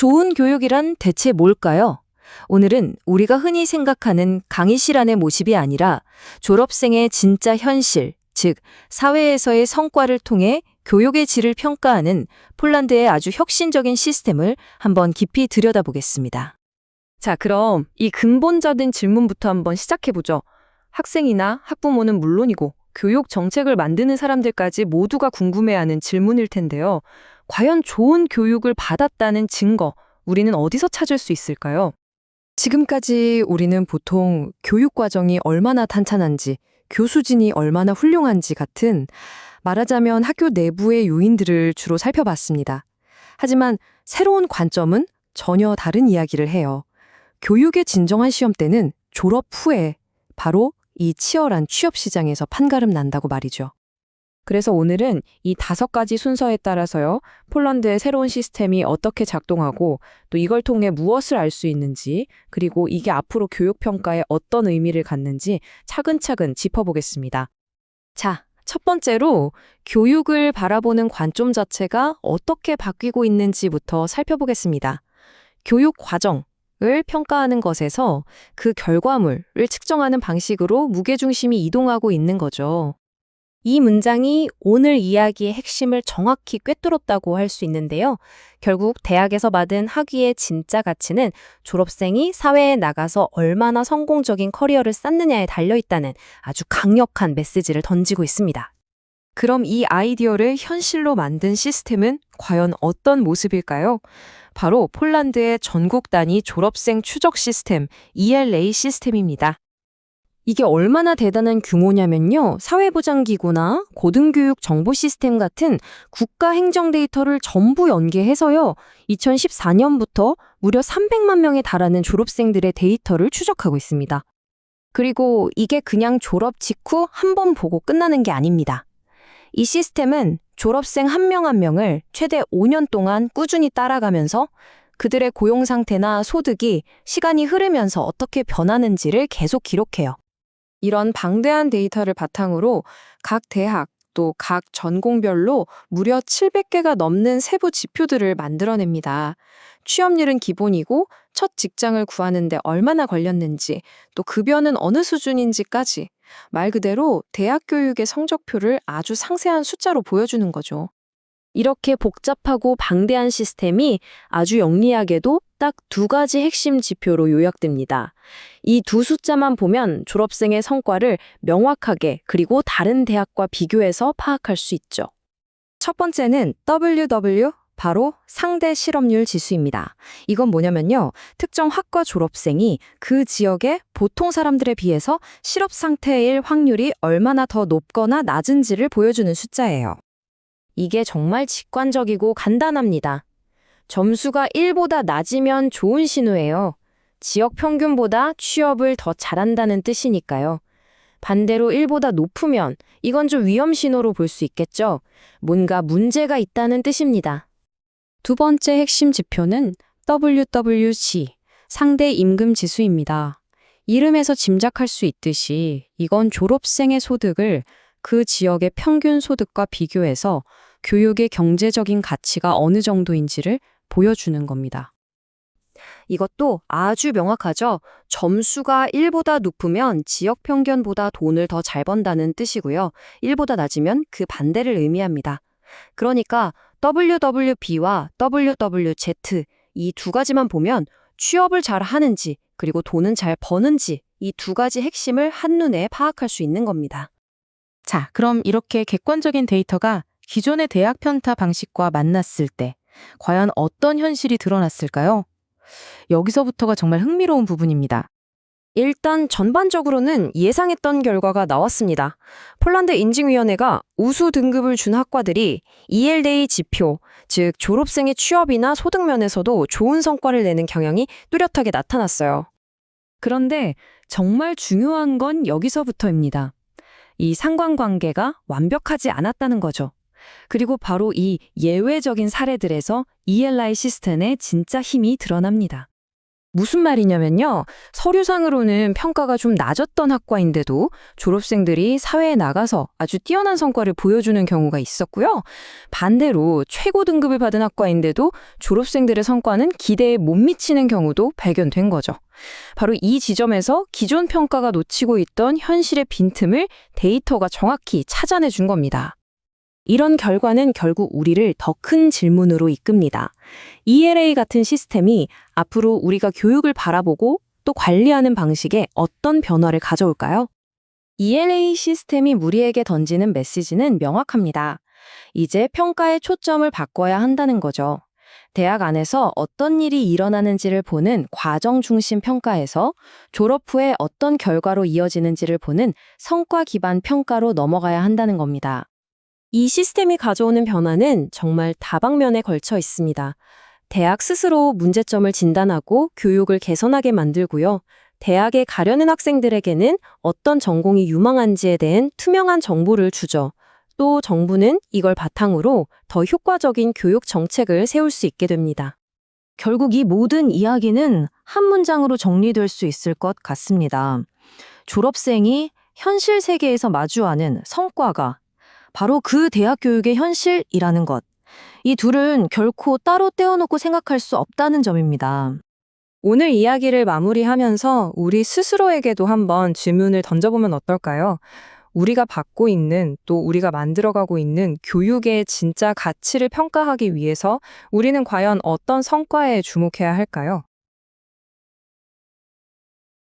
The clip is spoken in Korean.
좋은 교육이란 대체 뭘까요? 오늘은 우리가 흔히 생각하는 강의실 안의 모습이 아니라 졸업생의 진짜 현실, 즉 사회에서의 성과를 통해 교육의 질을 평가하는 폴란드의 아주 혁신적인 시스템을 한번 깊이 들여다보겠습니다. 자, 그럼 이 근본적인 질문부터 한번 시작해보죠. 학생이나 학부모는 물론이고 교육 정책을 만드는 사람들까지 모두가 궁금해하는 질문일 텐데요. 과연 좋은 교육을 받았다는 증거, 우리는 어디서 찾을 수 있을까요? 지금까지 우리는 보통 교육 과정이 얼마나 탄탄한지, 교수진이 얼마나 훌륭한지 같은 말하자면 학교 내부의 요인들을 주로 살펴봤습니다. 하지만 새로운 관점은 전혀 다른 이야기를 해요. 교육의 진정한 시험 때는 졸업 후에 바로 이 치열한 취업 시장에서 판가름 난다고 말이죠. 그래서 오늘은 이 다섯 가지 순서에 따라서요, 폴란드의 새로운 시스템이 어떻게 작동하고 또 이걸 통해 무엇을 알 수 있는지, 그리고 이게 앞으로 교육평가에 어떤 의미를 갖는지 차근차근 짚어보겠습니다. 자, 첫 번째로 교육을 바라보는 관점 자체가 어떻게 바뀌고 있는지부터 살펴보겠습니다. 교육 과정 을 평가하는 것에서 그 결과물을 측정하는 방식으로 무게중심이 이동하고 있는 거죠. 이 문장이 오늘 이야기의 핵심을 정확히 꿰뚫었다고 할 수 있는데요. 결국 대학에서 받은 학위의 진짜 가치는 졸업생이 사회에 나가서 얼마나 성공적인 커리어를 쌓느냐에 달려 있다는 아주 강력한 메시지를 던지고 있습니다. 그럼 이 아이디어를 현실로 만든 시스템은 과연 어떤 모습일까요? 바로 폴란드의 전국 단위 졸업생 추적 시스템 ELA 시스템입니다. 이게 얼마나 대단한 규모냐면요. 사회보장기구나 고등교육 정보 시스템 같은 국가 행정 데이터를 전부 연계해서요. 2014년부터 무려 300만 명에 달하는 졸업생들의 데이터를 추적하고 있습니다. 그리고 이게 그냥 졸업 직후 한 번 보고 끝나는 게 아닙니다. 이 시스템은 졸업생 한 명 한 명을 최대 5년 동안 꾸준히 따라가면서 그들의 고용 상태나 소득이 시간이 흐르면서 어떻게 변하는지를 계속 기록해요. 이런 방대한 데이터를 바탕으로 각 대학 또 각 전공별로 무려 700개가 넘는 세부 지표들을 만들어냅니다. 취업률은 기본이고 첫 직장을 구하는데 얼마나 걸렸는지 또 급여는 어느 수준인지까지 말 그대로 대학 교육의 성적표를 아주 상세한 숫자로 보여주는 거죠. 이렇게 복잡하고 방대한 시스템이 아주 영리하게도 딱 두 가지 핵심 지표로 요약됩니다. 이 두 숫자만 보면 졸업생의 성과를 명확하게 그리고 다른 대학과 비교해서 파악할 수 있죠. 첫 번째는 WW, 바로 상대 실업률 지수입니다. 이건 뭐냐면요. 특정 학과 졸업생이 그 지역의 보통 사람들에 비해서 실업 상태일 확률이 얼마나 더 높거나 낮은지를 보여주는 숫자예요. 이게 정말 직관적이고 간단합니다. 점수가 1보다 낮으면 좋은 신호예요. 지역 평균보다 취업을 더 잘한다는 뜻이니까요. 반대로 1보다 높으면 이건 좀 위험 신호로 볼 수 있겠죠. 뭔가 문제가 있다는 뜻입니다. 두 번째 핵심 지표는 WWG, 상대 임금 지수입니다. 이름에서 짐작할 수 있듯이 이건 졸업생의 소득을 그 지역의 평균 소득과 비교해서 교육의 경제적인 가치가 어느 정도인지를 보여주는 겁니다. 이것도 아주 명확하죠. 점수가 1보다 높으면 지역 평균보다 돈을 더 잘 번다는 뜻이고요. 1보다 낮으면 그 반대를 의미합니다. 그러니까 WWB와 WWZ 이 두 가지만 보면 취업을 잘 하는지 그리고 돈은 잘 버는지 이 두 가지 핵심을 한눈에 파악할 수 있는 겁니다. 자, 그럼 이렇게 객관적인 데이터가 기존의 대학 편타 방식과 만났을 때 과연 어떤 현실이 드러났을까요? 여기서부터가 정말 흥미로운 부분입니다. 일단 전반적으로는 예상했던 결과가 나왔습니다. 폴란드 인증위원회가 우수 등급을 준 학과들이 ELDA 지표, 즉 졸업생의 취업이나 소득 면에서도 좋은 성과를 내는 경향이 뚜렷하게 나타났어요. 그런데 정말 중요한 건 여기서부터입니다. 이 상관관계가 완벽하지 않았다는 거죠. 그리고 바로 이 예외적인 사례들에서 ELI 시스템의 진짜 힘이 드러납니다. 무슨 말이냐면요. 서류상으로는 평가가 좀 낮았던 학과인데도 졸업생들이 사회에 나가서 아주 뛰어난 성과를 보여주는 경우가 있었고요. 반대로 최고 등급을 받은 학과인데도 졸업생들의 성과는 기대에 못 미치는 경우도 발견된 거죠. 바로 이 지점에서 기존 평가가 놓치고 있던 현실의 빈틈을 데이터가 정확히 찾아내 준 겁니다. 이런 결과는 결국 우리를 더 큰 질문으로 이끕니다. ELA 같은 시스템이 앞으로 우리가 교육을 바라보고 또 관리하는 방식에 어떤 변화를 가져올까요? ELA 시스템이 우리에게 던지는 메시지는 명확합니다. 이제 평가의 초점을 바꿔야 한다는 거죠. 대학 안에서 어떤 일이 일어나는지를 보는 과정 중심 평가에서 졸업 후에 어떤 결과로 이어지는지를 보는 성과 기반 평가로 넘어가야 한다는 겁니다. 이 시스템이 가져오는 변화는 정말 다방면에 걸쳐 있습니다. 대학 스스로 문제점을 진단하고 교육을 개선하게 만들고요. 대학에 가려는 학생들에게는 어떤 전공이 유망한지에 대한 투명한 정보를 주죠. 또 정부는 이걸 바탕으로 더 효과적인 교육 정책을 세울 수 있게 됩니다. 결국 이 모든 이야기는 한 문장으로 정리될 수 있을 것 같습니다. 졸업생이 현실 세계에서 마주하는 성과가 바로 그 대학 교육의 현실이라는 것. 이 둘은 결코 따로 떼어놓고 생각할 수 없다는 점입니다. 오늘 이야기를 마무리하면서 우리 스스로에게도 한번 질문을 던져보면 어떨까요? 우리가 받고 있는 또 우리가 만들어가고 있는 교육의 진짜 가치를 평가하기 위해서 우리는 과연 어떤 성과에 주목해야 할까요?